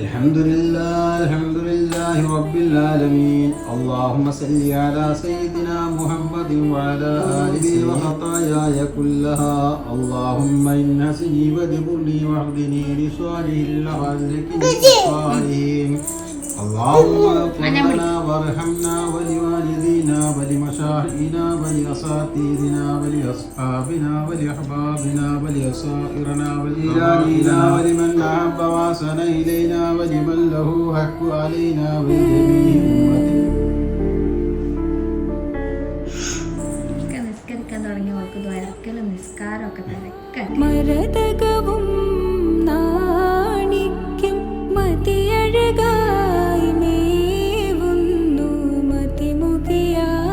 الحمد لله الحمد لله رب العالمين. اللهم صل على سيدنا محمد وعلى آله وخطاياي كلها. اللهم إن سجيب ذبرني واهدني لصالح العزك الصالحين. اللهم اغفر لنا وارحمنا ولوالدينا ولمشايخنا ولأساتذتنا ولأصحابنا ولأحبابنا ولأسائرنا ولجيراننا ولمن أحب واسن إلينا ولمن له حق علينا ولجميع أمته ഒക്കെ നിസ്കരിക്കാൻ തുടങ്ങിയവർക്ക് ദ്വരക്കലും നിസ്കാരം ഒക്കെ തിരക്കാൻ മരതകവും നാണിക്കും മതിയഴകായി മേവുന്നു മതിമുകിയാള്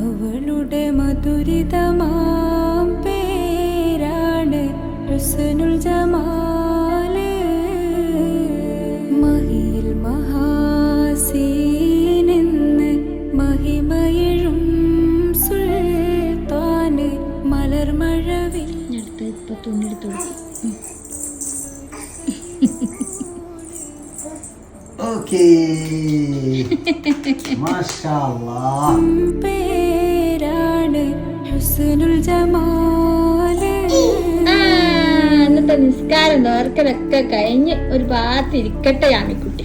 അവളുടെ മധുരിതമാം പേരാണ് ഹുസ്നുൽ ജമാല് മഹിയിൽ മഹാസീനെന്ന് മഹിമയഴും സുൽത്താന് മലർമഴവിൽ അടുത്ത് ഇപ്പൊ തുണിയെടുത്ത് Okay. MashaAllah. പേരാണ് ഹുസ്നുൽ ജമാൽ ആ, നേർക്കലൊക്കെ കഴിഞ്ഞ് ഒരു ഭാഗത്ത് ഇരിക്കട്ടെ ആമിക്കുട്ടി